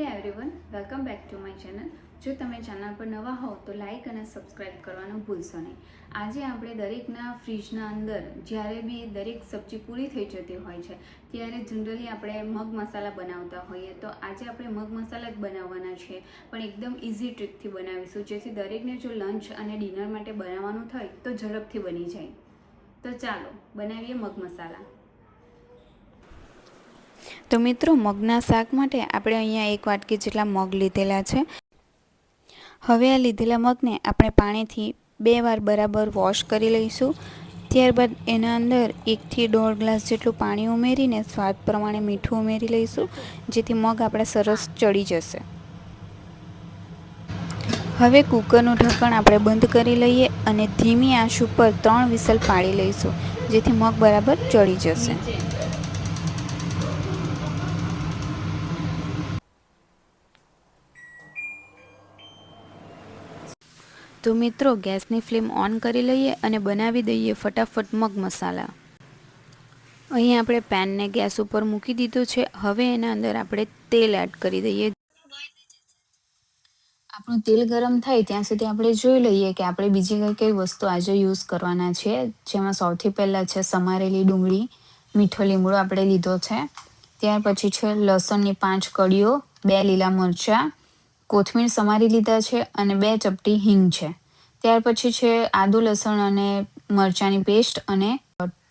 Hey everyone welcome back to my channel જો તમે channel પર નવા હોવ તો લાઇક અને સબસ્ક્રાઇબ કરવાનું ભૂલશો નહીં. આજે આપણે દરેકના ફ્રીજના અંદર જ્યારે બી દરેક સબ્જી પૂરી થઈ જતી હોય છે, ત્યારે જનરલી આપણે મગ મસાલા બનાવતા હોઈએ. તો આજે આપણે મગ મસાલા જ બનાવવાના છે. પણ એકદમ ઇઝી ટ્રીકથી બનાવીશું. જેથી દરેકને જો લંચ અને ડિનર માટે બનાવવાનું થાય તો ઝડપથી બની જાય. તો ચાલો, બનાવીએ મગ મસાલા. તો મિત્રો, મગના શાક માટે આપણે અહીંયા એક વાટકી જેટલા મગ લીધેલા છે. હવે આ લીધેલા મગને આપણે પાણીથી બે વાર બરાબર વોશ કરી લઈશું. ત્યારબાદ એના અંદર એકથી દોઢ ગ્લાસ જેટલું પાણી ઉમેરીને સ્વાદ પ્રમાણે મીઠું ઉમેરી લઈશું, જેથી મગ આપણે સરસ ચડી જશે. હવે કૂકરનું ઢક્કણ આપણે બંધ કરી લઈએ અને ધીમી આંચ ઉપર ત્રણ વિસલ પાડી લઈશું, જેથી મગ બરાબર ચડી જશે. તો મિત્રો, ગેસની ફ્લેમ ઓન કરી લઈએ અને બનાવી દઈએ ફટાફટ મગ મસાલા. અહીં આપણે પેનને ગેસ ઉપર મૂકી દીધું છે. હવે એના અંદર આપણે તેલ એડ કરી દઈએ. આપણું તેલ ગરમ થાય ત્યાં સુધી આપણે જોઈ લઈએ કે આપણે બીજી કઈ કઈ વસ્તુ આજે યુઝ કરવાના છે. જેમાં સૌથી પહેલાં છે સમારેલી ડુંગળી, મીઠો લીમડો આપણે લીધો છે. ત્યાર પછી છે લસણની પાંચ કળીઓ, બે લીલા મરચાં કોથમીર સમારી લીધા છે અને બે ચપટી હિંગ છે. ત્યાર પછી છે આદુ, લસણ અને મરચાંની પેસ્ટ અને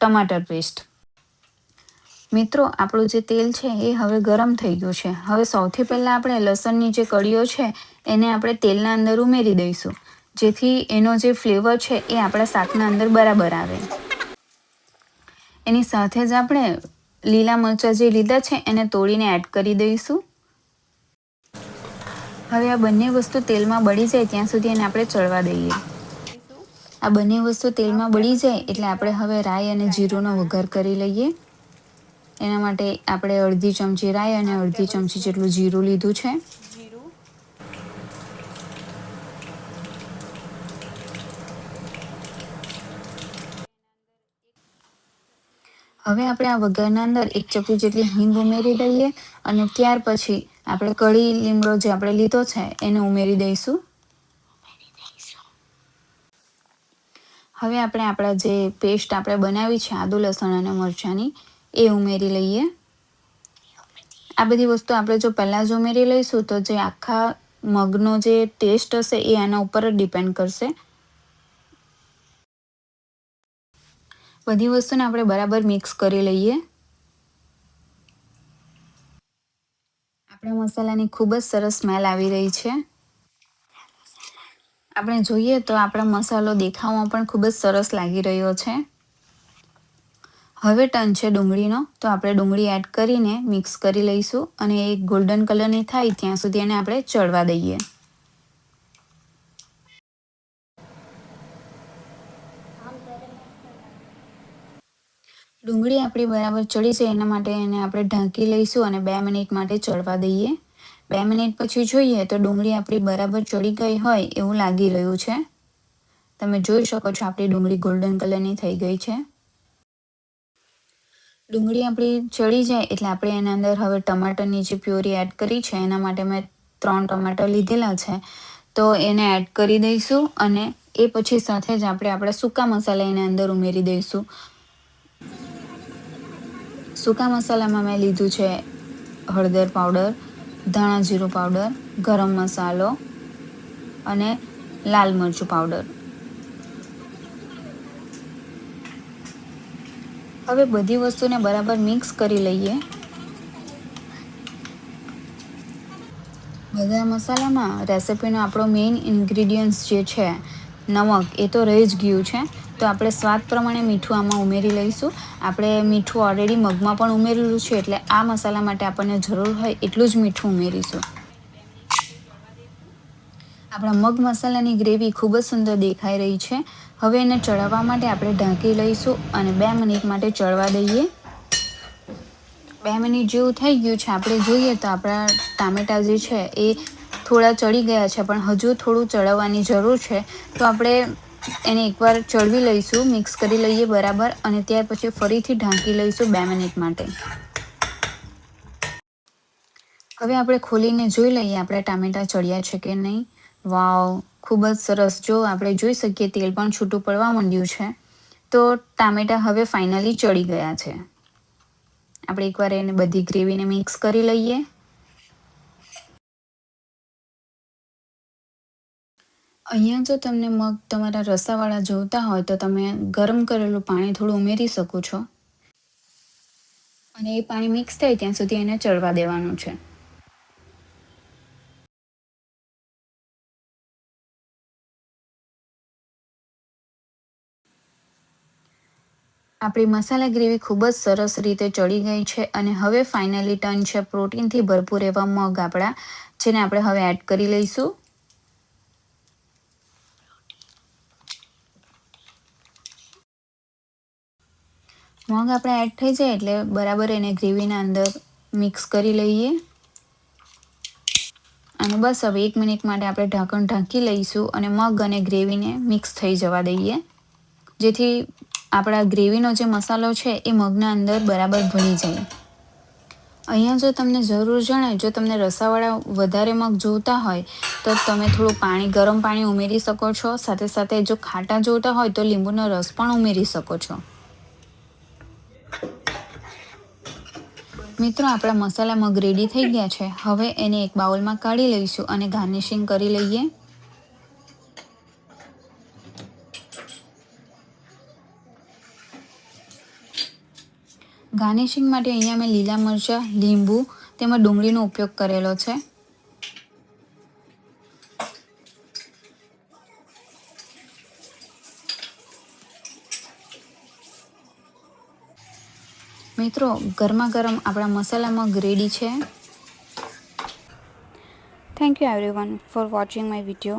ટમાટર પેસ્ટ. મિત્રો, આપણું જે તેલ છે એ હવે ગરમ થઈ ગયું છે. હવે સૌથી પહેલાં આપણે લસણની જે કળીઓ છે એને આપણે તેલના અંદર ઉમેરી દઈશું. જેથી એનો જે ફ્લેવર છે એ આપણા શાકના અંદર બરાબર આવે. એની સાથે જ આપણે લીલા મરચાં જે લીધા છે એને તોડીને એડ કરી દઈશું. હવે આ બંને વસ્તુ તેલમાં બળી જાય ત્યાં સુધી એને આપણે ચડવા દઈએ. આ બંને વસ્તુ તેલમાં બળી જાય એટલે આપણે હવે રાઈ અને જીરુંનો વઘાર કરી લઈએ. એના માટે આપણે અડધી ચમચી રાઈ અને અડધી ચમચી જેટલું જીરું લીધું છે. હવે આપણે આ વઘારના અંદર એક ચપટી જેટલી હિંગ ઉમેરી દઈએ અને ત્યાર પછી આપણે કઢી લીમડો જે આપણે લીધો છે, એને ઉમેરી દઈશું. હવે આપણે આપણા જે પેસ્ટ આપણે બનાવી છે, આદુ, લસણ અને મરચાંની, એ ઉમેરી લઈએ. આ બધી વસ્તુ આપણે જો પહેલાં જ ઉમેરી લઈશું, તો જે આખા મગનો જે ટેસ્ટ હશે, એ આના ઉપર જ ડિપેન્ડ કરશે. બધી વસ્તુને આપણે બરાબર મિક્સ કરી લઈએ. આપણા મસાલાની ખૂબ જ સરસ સ્મેલ આવી રહી છે. આપણે જોઈએ તો આપણો મસાલો દેખાવમાં પણ ખૂબ જ સરસ લાગી રહ્યો છે. હવે ટર્ન છે ડુંગળીનો, તો આપણે ડુંગળી એડ કરીને મિક્સ કરી લઈશું અને એ ગોલ્ડન કલરની થાય ત્યાં સુધી એને આપણે ચડવા દઈએ. ડુંગળી આપણી બરાબર ચડી જાય એના માટે એને આપણે ઢાંકી લઈશું અને બે મિનિટ માટે ચડવા દઈએ. બે મિનિટ પછી જોઈએ તો ડુંગળી આપણી બરાબર ચડી ગઈ હોય એવું લાગી રહ્યું છે. તમે જોઈ શકો છો આપણી ડુંગળી ગોલ્ડન કલરની થઈ ગઈ છે. ડુંગળી આપણી ચડી જાય એટલે આપણે એના અંદર હવે ટમાટરની જે પ્યોરી એડ કરી છે. એના માટે મેં ત્રણ ટમાટર લીધેલા છે. તો એને એડ કરી દઈશું અને એ પછી સાથે જ આપણે આપણા સૂકા મસાલા એની અંદર ઉમેરી દઈશું. સૂકા મસાલામાં મેં લીધું છે હળદર પાવડર, ધાણા જીરું પાવડર, ગરમ મસાલો અને લાલ મરચું પાવડર. હવે બધી વસ્તુને બરાબર મિક્સ કરી લઈએ. બધા મસાલામાં રેસિપીનો આપણો મેઇન ઇન્ગ્રીડિયન્ટ્સ જે છે, નમક, એ તો રહી જ ગયું છે. તો આપણે સ્વાદ પ્રમાણે મીઠું આમાં ઉમેરી લઈશું. આપણે મીઠું ઓલરેડી મગમાં પણ ઉમેરેલું છે, એટલે આ મસાલા માટે આપણને જરૂર હોય એટલું જ મીઠું ઉમેરીશું. આપણા મગ મસાલાની ગ્રેવી ખૂબ જ સુંદર દેખાઈ રહી છે. હવે એને ચડાવવા માટે આપણે ઢાંકી લઈશું અને બે મિનિટ માટે ચડવા દઈએ. બે મિનિટ જેવું થઈ ગયું છે. આપણે જોઈએ તો આપણા ટામેટા જે છે એ થોડા ચડી ગયા છે, પણ હજુ થોડું ચડાવવાની જરૂર છે. તો આપણે એને એકવાર ચડવી લઈશું મિક્સ કરી લઈએ બરાબર અને ત્યાર પછી ફરીથી ઢાંકી લઈશું બે મિનિટ માટે. હવે આપણે ખોલીને જોઈ લઈએ આપણે ટામેટા ચડ્યા છે કે નહીં. વાવ, ખૂબ જ સરસ. જો આપણે જોઈ શકીએ, તેલ પણ છૂટું પડવા માંડ્યું છે. તો ટામેટા હવે ફાઇનલી ચડી ગયા છે. આપણે એકવાર એને બધી ગ્રેવીને મિક્સ કરી લઈએ. અહીંયા જો તમને મગ તમારા રસાવાળા જોઈતા હોય તો તમે ગરમ કરેલું પાણી થોડું ઉમેરી શકો છો. અને એ પાણી મિક્સ થાય ત્યાં સુધી એને ચડવા દેવાનું છે. આપણી મસાલા ગ્રેવી ખૂબ જ સરસ રીતે ચડી ગઈ છે અને હવે ફાઇનલી ટર્ન છે પ્રોટીનથી ભરપૂર એવા મગ આપણા, જેને આપણે હવે એડ કરી લઈશું. મગ આપણે એડ થઈ જાય એટલે બરાબર એને ગ્રેવીના અંદર મિક્સ કરી લઈએ. અને બસ હવે એક મિનિટ માટે આપણે ઢાંકણ ઢાંકી લઈશું અને મગ અને ગ્રેવીને મિક્સ થઈ જવા દઈએ. જેથી આપણા ગ્રેવીનો જે મસાલો છે એ મગના અંદર બરાબર ભળી જાય. અહીંયા જો તમને જરૂર જણાય, જો તમને રસાવાળા વધારે મગ જોતા હોય, તો તમે થોડું પાણી, ગરમ પાણી ઉમેરી શકો છો. સાથે સાથે જો ખાટા જોઈતા હોય, તો લીંબુનો રસ પણ ઉમેરી શકો છો. મિત્રો, આપણા મસાલા મગ રેડી થઈ ગયા છે. હવે એને એક બાઉલમાં કાઢી લઈશું અને ગાર્નિશિંગ કરી લઈએ. ગાર્નિશિંગ માટે અહીંયા મેં લીલા મરચાં, લીંબુ તેમજ ડુંગળીનો ઉપયોગ કરેલો છે. મિત્રો ગરમા ગરમ આપણા મસાલા મગ રેડી છે Thank you everyone for watching my video.